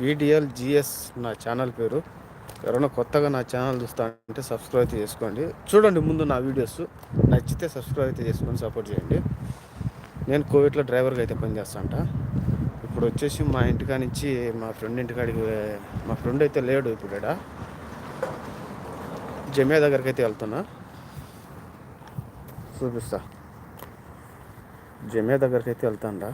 BDL GS నా channel పేరు. ఎవరైనా కొత్తగా నా ఛానల్ చూస్తా అంటే సబ్స్క్రైబ్ అయితే చేసుకోండి. చూడండి ముందు నా వీడియోస్. నచ్చితే సబ్స్క్రైబ్ అయితే చేసుకొని సపోర్ట్ చేయండి. నేను కోవిడ్లో డ్రైవర్గా అయితే పనిచేస్తాంట. ఇప్పుడు వచ్చేసి మా ఇంటికా నుంచి మా ఫ్రెండ్ ఇంటికాడికి మా ఫ్రెండ్ అయితే లేడు ఇప్పుడు ఇక్కడ జమియా దగ్గరికి అయితే వెళ్తున్నా. చూపిస్తా. జమియా దగ్గరికి అయితే వెళ్తాండా.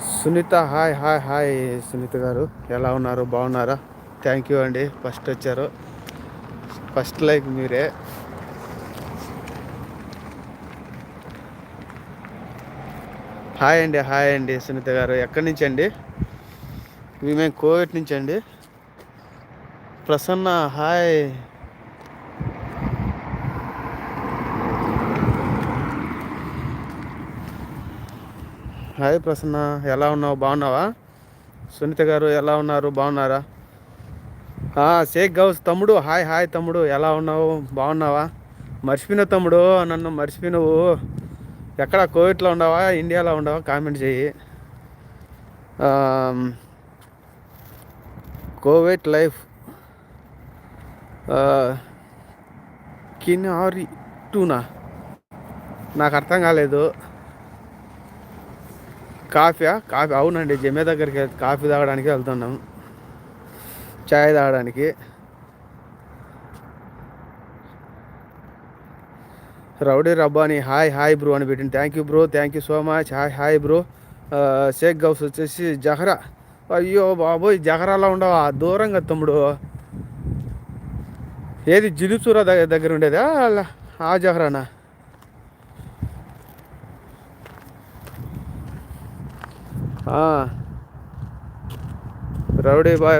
Sunitha hi hi hi Sunitha garu. ఎలా ఉన్నారు? బాగున్నారా? థ్యాంక్ యూ అండి. ఫస్ట్ వచ్చారు. ఫస్ట్ లైక్ మీరే. హాయ్ అండి హాయ్ అండి సునీత గారు. ఎక్కడి నుంచి అండి? మేము కోవిడ్ నుంచి అండి. ప్రసన్న హాయ్ హాయ్ ప్రసన్న ఎలా ఉన్నావు? బాగున్నావా? సునీత గారు ఎలా ఉన్నారు? బాగున్నారా? షేక్ గౌస్ తమ్ముడు హాయ్ హాయ్ తమ్ముడు ఎలా ఉన్నావు? బాగున్నావా? మర్చిపోయినావు తమ్ముడు నన్ను మర్చిపోయినావు. ఎక్కడ కోవిడ్లో ఉండవా? ఇండియాలో ఉండవా? కామెంట్ చెయ్యి. కోవిడ్ లైఫ్ కిన్ ఆర్ టూనా? నాకు అర్థం కాలేదు. కాఫీయా కాఫీ అవునండి జమే దగ్గరికి కాఫీ తాగడానికి వెళ్తున్నాం. చాయ్ తాగడానికి. Rowdy Rabbani hi hi bro అని పెట్టింది thank you bro thank you so much. Hi hi bro. Shaik Gous వచ్చేసి జహరా. అయ్యో బాబోయ్ జహరాలో ఉండవా? దూరంగా తమ్ముడు. ఏది జిలుచూరా దగ్గర దగ్గర ఉండేదా? ఆ జహరానా? రౌడీ బాయ్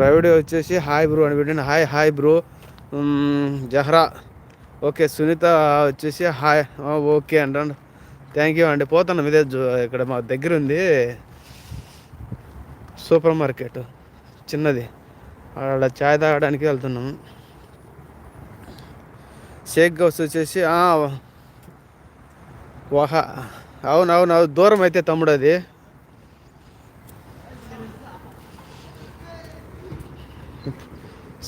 రౌడీ వచ్చేసి హాయ్ బ్రో అని పెట్టిన hi hi bro. Zahra. Okay Sunitha వచ్చేసి హాయ్. ఓకే అండి థ్యాంక్ యూ అండి. పోతున్నాం ఇదే ఇక్కడ మా దగ్గర ఉంది సూపర్ మార్కెట్. చిన్నది. అక్కడ చాయ్ తాగడానికి వెళ్తున్నాం షేక్ గౌస్ వచ్చేసి వాహా అవునవును దూరం అయితే తమ్ముడు అది.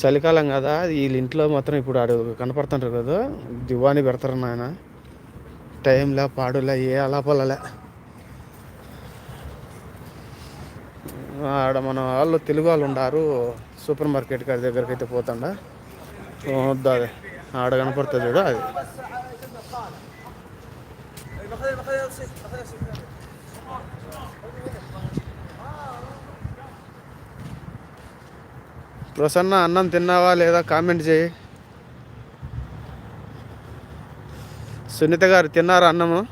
చలికాలం కదా వీళ్ళ ఇంట్లో మాత్రం ఇప్పుడు ఆడు కనపడుతుంటారు కదా దివాని పెడతారు నాయన. టైంలో పాడులే ఏ అలాపలలే. ఆడ మన వాళ్ళు తెలుగు వాళ్ళు ఉండారు సూపర్ మార్కెట్ కాడి దగ్గరికి అయితే పోతాండా. వద్దు అది ఆడ కనపడుతుంది చూడు అది. ప్రసన్న అన్నం తిన్నావా లేదా కామెంట్ చేయి. సునీత గారు తిన్నారా అన్నము?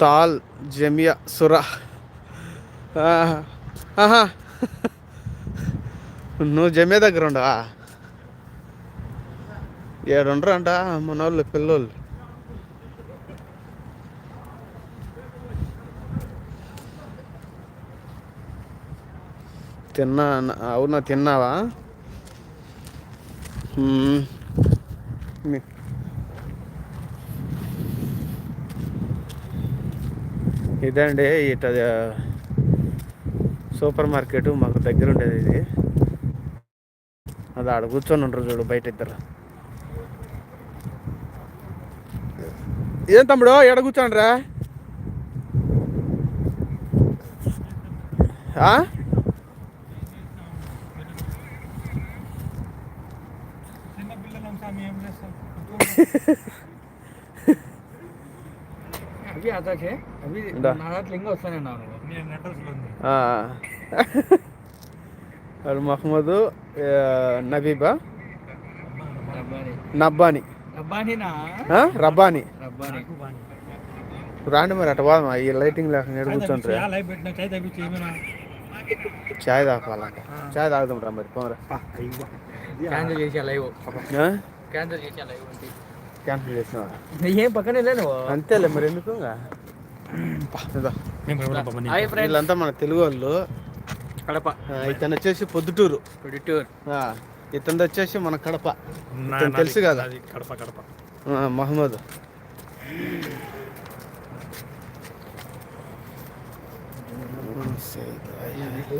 తాల్ జమియా సురా. ఆహా. నువ్వు జమియా దగ్గర ఉండవా? ఏడుండ్రు అంట మన వాళ్ళు పిల్లోళ్ళు. తిన్నా అవునా తిన్నావా? ఇదండి ఇట సూపర్ మార్కెట్ మాకు దగ్గర ఉండేది ఇది. అది ఆడ కూర్చొని ఉంటారు చూడు బయట ఇద్దరు. ఏం తమ్ముడు ఎడ కూర్చోండ్రా? ఆ? వాళ్ళు మహమ్మద్ ఆ, నబీబా రబ్బాని నబ్బాని రబ్బానినా ఆ? రబ్బాని రబ్బాని రాండి మరి అటు పోదామా? ఈ లైటింగ్ లేకుండా కూర్చోండి చాయ్ తాగాలంట చాయ్ తాగుదాం రా మరి పోరా. క్యాన్సిల్ చేసా లైవ్ ఆ? క్యాన్సిల్ చేసా లైవ్ క్యాన్సిల్ చేసినావా ఏం పక్కనే లేను అంతేలే మరి ఎందుకు వీళ్ళంతా మన తెలుగు వాళ్ళు కడప ఆ, ఇతను వచ్చేసి పొద్దుటూరు ప్రొడ్యూటర్ ఆ, ఇతనిది వచ్చేసి మన కడప ఇతను తెలుసు కదా కడప కడప ఆ, మహమ్మద్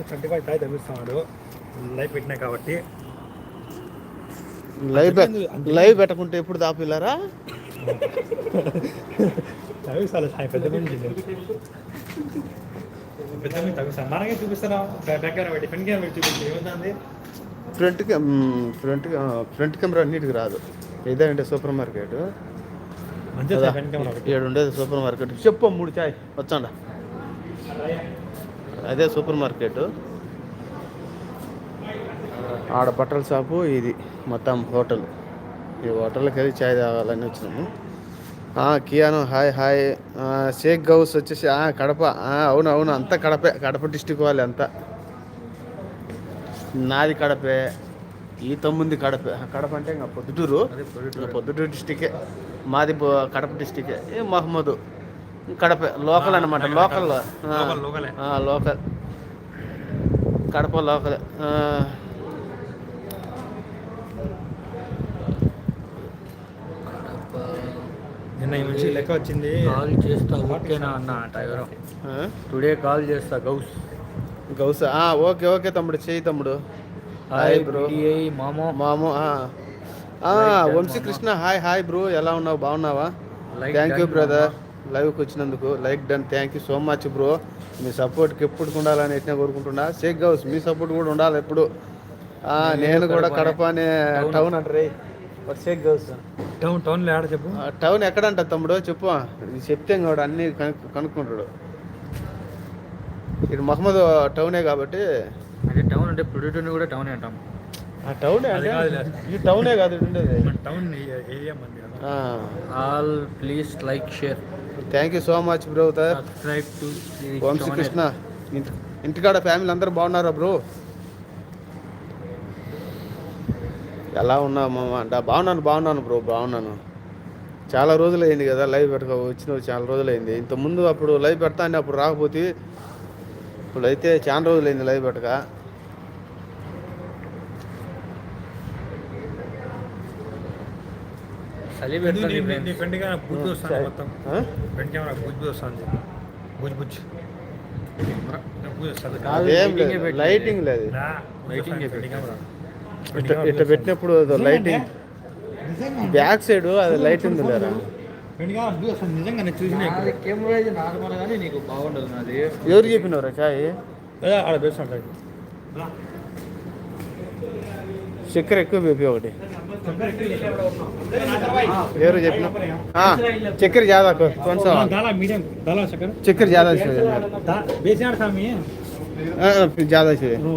ట్వంటీ ఫైవ్ తాయి తగ్గిస్తున్నాడు లైఫ్ పెట్టినా కాబట్టి లైవ్ లైవ్ పెట్టకుంటే ఎప్పుడు దాపిల్లారా? ఫ్రంట్ ఫ్రంట్ ఫ్రంట్ కెమెరా అన్నిటికి రాదు. ఇదే అంటే సూపర్ మార్కెట్? ఏడు ఉండేది సూపర్ మార్కెట్. చెప్పు మూడు చాయ్. వచ్చాండ. అదే సూపర్ మార్కెట్. ఆడ బట్టల షాపు ఇది మొత్తం హోటల్. ఈ హోటల్కి వెళ్ళి చాయ్ తాగాలని వచ్చినాము. కియాను హాయ్ హాయ్. షేక్ గౌస్ వచ్చేసి కడప. అవును అవును అంతా కడపే కడప డిస్టిక్ వాళ్ళే అంతా. నాది కడపే ఈ తమ్ముంది కడపే. కడప అంటే ఇంకా పొద్దుటూరు. పొద్దుటూరు. డిస్టికే మాది కడప డిస్టికే ఏ మహమ్మద్. కడప లోకల్ అనమాట లోకలే. లోకల్. కడప లోకల్. ఈ మనిషి లెక్క వచ్చింది. కాల్ చేస్తా ఓకేనా అన్న ఎవరో టుడే కాల్ చేస్తా గౌస్. గౌస? ఓకే ఓకే తమ్ముడు చేయి తమ్ముడు. Hi hi bro. మామో. మాము వంశీకృష్ణ హాయ్ హాయ్ బ్రో. ఎలా ఉన్నావు? బాగున్నావా? థ్యాంక్ యూ బ్రదర్ లైవ్కి వచ్చినందుకు like done. Thank you so much bro మీ సపోర్ట్కి ఎప్పుడు ఉండాలని ఎట్లా కోరుకుంటున్నా? షేక్ గౌస్ మీ సపోర్ట్ కూడా ఉండాలి ఎప్పుడు. ఆ, నేను కూడా కడప అనే టౌన్ అంటారే. షేక్ గౌస్ టౌన్ టౌన్లో ఆడ చెప్పు. ఆ, టౌన్ ఎక్కడంట తమ్ముడు? చెప్పు. ఇది చెప్తే కూడా అన్ని కనుక్- కనుక్కుంటాడు. ఇది మహమ్మద్ టౌనే కాబట్టి. అంటే టౌన్ అంటే ప్రొడ్యూటర్ని కూడా టౌన్ అంటాం. ఆ టౌనే అది. ఈ టౌనే కాదు ఉండేది టౌన్ ఏరియా మంది all please like share thank you so much bro sir subscribe to Vamsikrishna ఇంటి ఇంటికాడ ఫ్యామిలీ అందరూ బాగున్నారా బ్రో ఎలా ఉన్నావు అంటే బాగున్నాను బాగున్నాను బ్రో బాగున్నాను. చాలా రోజులు అయింది కదా లైవ్ పెట్టక వచ్చిన చాలా రోజులు అయింది. ఇంత ముందు అప్పుడు లైవ్ పెడతా అంటే అప్పుడు రాకపోతే ఇప్పుడు అయితే చాలా రోజులు అయింది లైవ్ పెట్టక లైటింగే లేదు. లైటింగ్ ఇట్ట పెట్టినప్పుడు లైటింగ్ బ్యాక్ సైడ్ అది లైట్ ఉంది లేరా ఫ్రంట్ కెమెరా బుజ్ వస్తుంది నిజంగా నేను చూసిన నాది కెమెరా ఇది నార్మల్ గానీ నీకు బాగుండదు నాది. ఎవరు చెప్పినవరా చాయ్? ఆడ చక్కెర ఎక్కువ వేపి ఒకటి. ఎవరు చెప్పిన? ఆ, చక్కెర జాదా కొంచెం దాలా మీడియం దాలా చక్కర. చక్కెర జాదా వేసినాడు స్వామి జాదా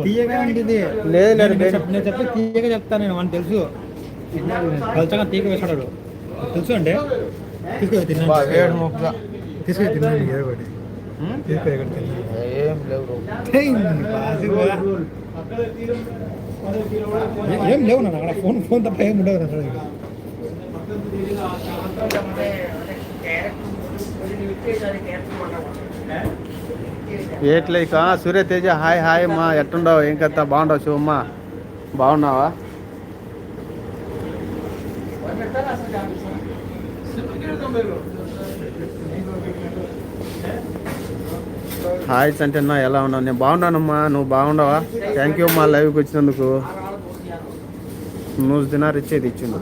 తీయగా ఉంటుంది లేదు, లేదు, నేను లేదు. చెప్- నేను చెప్పి తీయగా చెప్తాను నేను మనకు తెలుసు కలుచగా తీగ వేసాడు తెలుసు తిన్నాను తిన్నాను ఏదో ఒకటి ఎక్కడ తిన్నాను ఏం లేవు ఏం లేవు నాన్న అక్కడ ఫోన్ ఫోన్ తప్ప ఏం ఉండదు అక్కడ ఏట్లేక సూర్య తేజ హాయ్ హాయ్ అమ్మా ఎట్టుండవు? ఏం కథ? బాగుండవు శివమ్మ. బాగున్నావా? హాయ్ సంటన్నా ఎలా ఉన్నావు? నేను బాగున్నానమ్మా. నువ్వు బాగున్నావా థ్యాంక్ యూ అమ్మా లైవ్కి వచ్చినందుకు. నూరు దినారు ఇచ్చేది ఇచ్చిండు.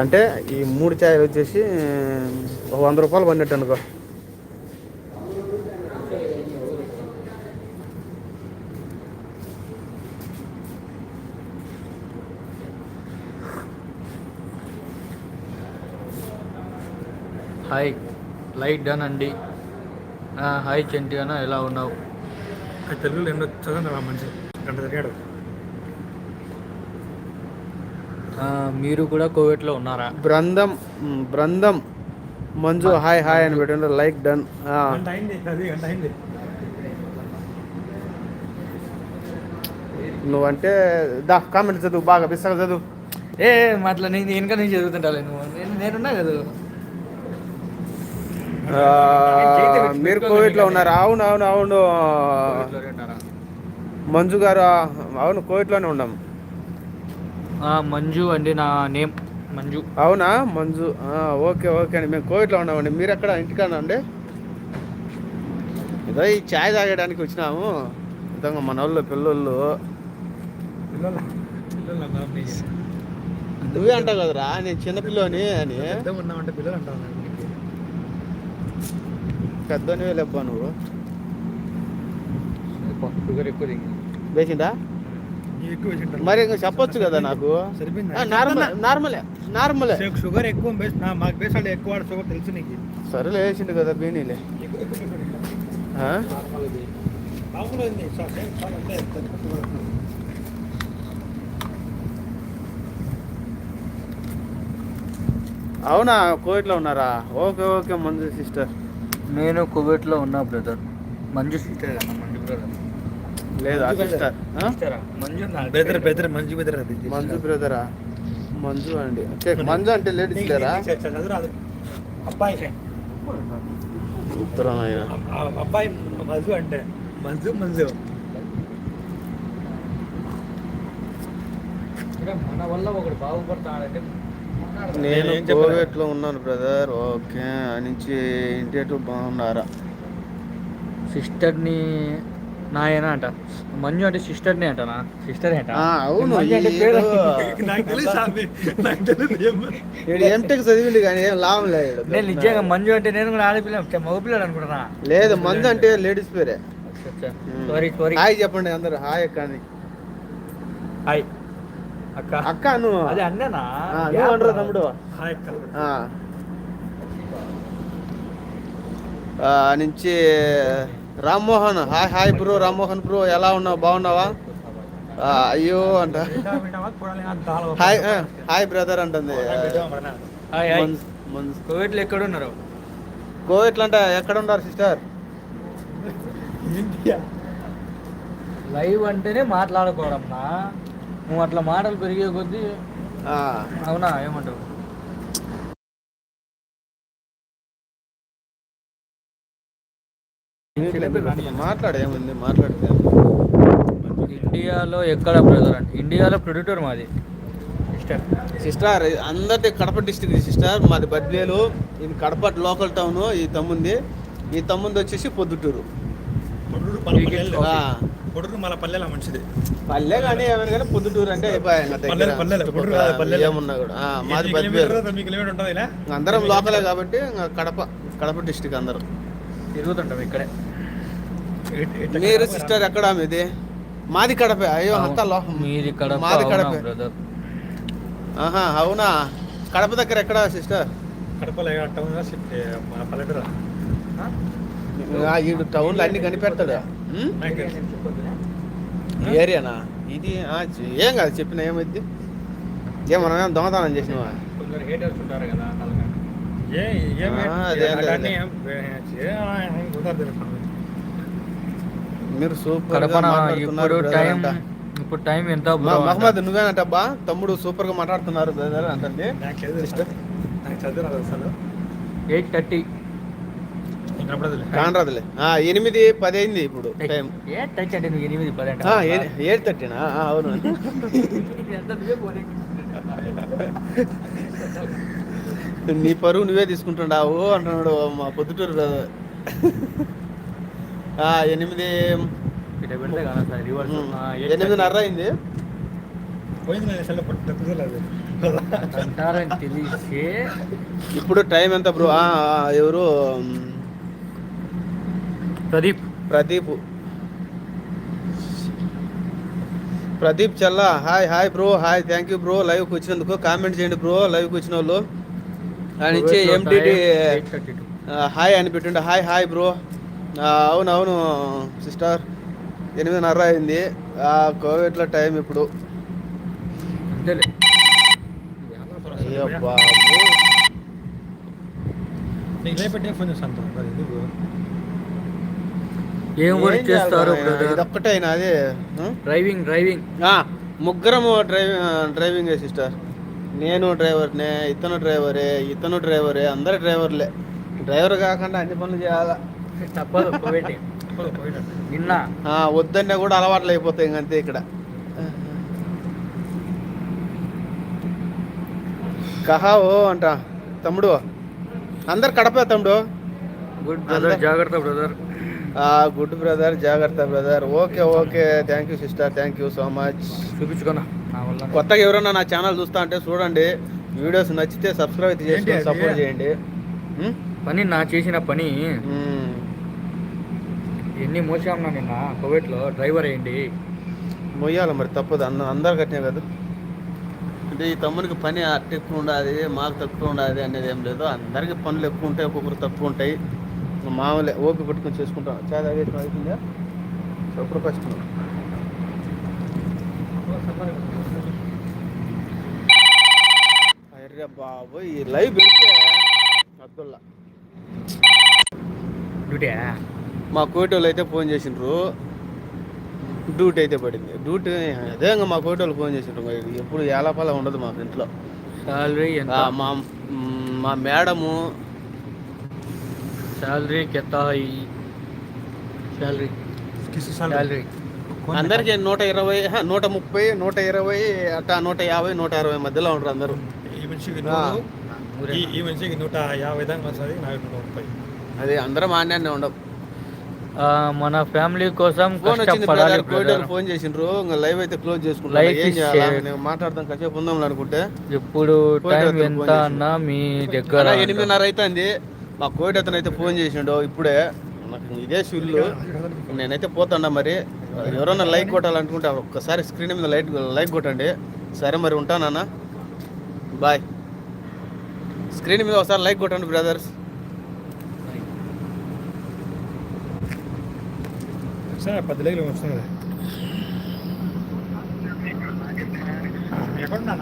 అంటే ఈ మూడు ఛాయలు వచ్చేసి ఒక వంద రూపాయలు పడినట్టు అనుకో. హాయ్ లైక్ డన్ అండి. ఆ, హాయ్ చెంటి అన్న ఎలా ఉన్నావు? తెలుగులో ఎన్నో చదవండి మంచి. గంట జరిగాడు ఆ, మీరు కూడా కోవిడ్లో ఉన్నారా? బృందం బృందం మంజు హాయ్ హాయ్ అని పెట్టండి లైక్ డన్. నువ్వంటే దా కామెంట్ చదువు బాగా బిස්සగా చదువు. ఏ అట్లా నేను వెనక నుంచి చదువుతుంటాలే నువ్వు. నేను నేనున్నా కదా. మీరు కోవిడ్లో ఉన్నారు. అవును అవును అవును? మంజు గారు అవును కోవిడ్లోనే ఉన్నాం. ఆ, మంజు అండి నా నేమ్ మంజు. అవునా? మంజు ఆ, ఓకే ఓకే అండి. మేము కోవిడ్లో ఉన్నామండి. మీరు ఎక్కడ? ఇంటికాడ అండి? ఇదో ఈ ఛాయ్ తాగడానికి వచ్చినాము. నిజంగా మన వాళ్ళు నీకు. నువ్వే అంటావు కదరా? నేను చిన్నపిల్లని అని. ఉన్నామంటే పిల్లలు అంటావు పెద్దనివే లేబ్బా నువ్వు. షుగర్ ఎక్కువ వేసిందా. మరి ఇంకా చెప్పొచ్చు కదా నాకు. నార్మల్ నార్మలే నార్మలే. షుగర్- ఎక్కువ మాకు ఎక్కువ షుగర్ తెలుసు నీకు. సరేలే వేసిండు కదా బీనీలే. అవునా కోవిడ్లో ఉన్నారా? Okay okay Manju sister. నేను కువైట్లో ఉన్నా బ్రదర్. మంజు సిస్టర్ అన్న మంజు బ్రదర్? లేదా మంజు సిస్టర్? సిస్టరా మంజు అది మంజు బ్రదరా మంజు అండి. మంజు. అంటే లేడీస్ లేరా. అబ్బాయి. అబ్బాయి మంజు అంటే. మంజు మంజు. మన వల్ల ఒకడు బాగుపడతాడంటే నేను? కోవిడ్లో ఉన్నాను బ్రదర్. ఓకే. ఆ నుంచి ఇంటి బాగున్నారా? సిస్టర్ని నాయనా అంట. మంజు అంటే సిస్టర్ని అంటనా? సిస్టర్ అవును. ఎంటెక్ చదివిండు కానీ ఏం లాభం లేదు నేను నిజంగా మంజు అంటే నేను కూడా ఆడపిల్ల మగపిల్లడు అనుకుంటున్నా. లేదు మంజు అంటే లేడీస్ పేరే. సారీ సారీ హాయ్ చెప్పండి అందరు. హాయ్ అని. హాయ్. అక్క. అక్క నువ్వు. అదే అన్ననా? నువ్వు అనరా తమ్ముడు. నుంచి Rammohan. Hi hi bro Rammohan bro. ఎలా ఉన్నావు? బాగున్నావా? అయ్యో అంట. హాయ్ హాయ్ బ్రదర్ అంటుంది. కోవిడ్లో ఎక్కడ ఉన్నారు కోవిడ్ అంటే ఎక్కడ ఉన్నారు సిస్టర్. లైవ్ అంటేనే మాట్లాడుకోవడం నువ్వు అట్లా మాటలు పెరిగే కొద్దీ అవునా ఏమంటావు? మాట్లాడు ఏముంది? మాట్లాడితే ఇండియాలో ఎక్కడ బ్రదర్ అంటే ఇండియాలో ప్రొడ్యూటర్ మాది. సిస్టర్ సిస్టర్ అందరిది కడప డిస్టిక్ సిస్టర్ మాది బద్వేలు ఇది కడప లోకల్ టౌన్ ఈ తమ్ముంది. ఈ తమ్ముంది వచ్చేసి పొద్దుటూరు. ఆ, పొడురు మళ్ళా పల్లెల మంచిది? పల్లె కానీ ఏమైనా కానీ పొద్దుటూరు అంటే. ఏమున్నా కూడా. మాది? అందరం లోకలే కాబట్టి ఇంకా కడప కడప డిస్టిక్ అందరం. తిరుగుతుంటాం ఇక్కడే. మీరు సిస్టర్ ఎక్కడ మీది? మాది కడపే. అయ్యో అంతా లో మీది కడప మాది అవునా కడపే. బ్రదర్ ఆహా అవునా? కడప దగ్గర ఎక్కడ సిస్టర్ కడపలో మన పల్లెటూరా? ఈ టౌన్లో అన్ని కనిపెడతాడు. ఏరియానా? ఇది ఏం కాదు చెప్పిన ఏమైంది? ఏం మనం ఏం దొంగతనం చేసినావా. మీరు సూపర్ ఇప్పుడు టైం ఇప్పుడు టైం ఎంత మహమ్మద్ నువ్వేనంటబ్బా తమ్ముడు సూపర్గా మాట్లాడుతున్నారు అంటే ఎయిట్ థర్టీ. కానరాదులే ఎనిమిది పది అయింది ఇప్పుడు టైం. ఏడు థర్టీనా ఆ, అవును. నీ పరువు నువ్వే తీసుకుంటున్నావు అంటున్నాడు మా పొద్దుటూరు. ఆ, ఎనిమిది ఎనిమిదిన్నర అయింది. ఇప్పుడు టైం ఎంత బ్రో? ఎవరు Pradeep. Pradeep. Pradeep Challa hi hi bro hi thank you bro లైవ్కి వచ్చినందుకు కామెంట్ చేయండి బ్రో లైవ్కి వచ్చిన వాళ్ళు. ఆ నుంచి MTD eight thirty two hi అని పెట్టిండు. హాయ్ హాయ్ బ్రో అవును అవును సిస్టర్ ఎనిమిదిన్నర అయింది. కోవిడ్లో టైం ఇప్పుడు. బాబు నీకు లేపెట్టే ఫోన్ చేస్తాను మరి ఎందుకు ఏం వర్క్ చేస్తారు బ్రదర్ ఇదొక్కటైనా అది? డ్రైవింగ్ డ్రైవింగ్ ముగ్గురము డ్రైవింగ్ డ్రైవింగ్ సిస్టర్. నేను డ్రైవర్నే ఇతను డ్రైవరే ఇతను డ్రైవరే అందరు డ్రైవర్లే. డ్రైవర్ కాకుండా అన్ని పనులు చేయాలా? తప్పదు నిన్న వద్దన్నా కూడా అలవాట్లు అయిపోతాయి ఇంకంతే ఇక్కడ. కహా ఓ అంట. తమ్ముడు అందరు కడప తమ్ముడు? గుడ్ బ్రదర్ జాగ్రత్త బ్రదర్ గుడ్ బ్రదర్ జాగ్రత్త brother. Okay okay. Thank you sister thank you so much చూపించుకోనా? నా వల్ల. కొత్తగా ఎవరైనా నా ఛానల్ చూస్తా అంటే చూడండి. వీడియోస్ నచ్చితే సబ్స్క్రైబ్ అయితే అది? సపోర్ట్ చేయండి? పని నా చేసిన పని. ఎన్ని మోసామన్నా నిన్న కోవిడ్లో డ్రైవర్ అయ్యండి మొయ్యాలి మరి తప్పదు. అంద అందరు కట్టినా కదా. అంటే ఈ తమ్మునికి పని ఎక్కువ ఉండాలి మాకు తక్కువ ఉండాలి అనేది ఏం లేదు. అందరికి పనులు ఎక్కువ ఉంటాయి ఒక్కొక్కరు తక్కువ ఉంటాయి. మామూలే ఓపిక పెట్టుకొని చేసుకుంటాం. చాలా అయిపోయిందా ఎప్పుడు ఫస్ట్ అరే బాబు ఈ లైవ్ పెడితే అద్దుల్లా. డ్యూటీ మా కోటోళ్ళు అయితే ఫోన్ చేసిండ్రు. డ్యూటీ అయితే పడింది. డ్యూటీ అదే ఇంకా మా కోటోళ్ళు ఫోన్ చేసిండ్రు. ఎప్పుడు ఏలాపాల ఉండదు మాకు ఇంట్లో. మా మ్, శాలరీ కెత్తా శాలరీ శాలరీ అందరికి నూట ఇరవై నూట ముప్పై నూట ఇరవై అట్టా నూట యాభై నూట అరవై మధ్యలో ఉంటారు అందరూ ఈ మనిషికి ఈ మనిషికి నూట యాభై దాకా వస్తుంది నాకు నూట ముప్పై అది అందరం ఆన్యాన్ని ఉండవు మన ఫ్యామిలీ కోసం ఫోన్ వచ్చింది ఫోన్ చేసిండ్రు ఇంకా లైవ్ అయితే క్లోజ్ చేసుకుంటాం Life ఏం is చేయాలా? shared. నేను మాట్లాడదాం కాసేపు ఉందాం అనుకుంటే. ఇప్పుడు టైం ఎంత. అన్నా మీ దగ్గర ఎనిమిదిన్నర అవుతుంది మా కోటి అతను అయితే ఫోన్ చేసిండు ఇప్పుడే. నాకు ఇదే ఇల్లు నేనైతే పోతాడా మరి? ఎవరన్నా లైక్ కొట్టాలనుకుంటే ఒక్కసారి స్క్రీన్ మీద లైట్ లైక్ కొట్టండి. సరే మరి ఉంటానన్నా బాయ్. స్క్రీన్ మీద ఒకసారి లైక్ కొట్టండి బ్రదర్స్. సరే పది లేగులు వస్తుంది కదా ఎక్కడున్నా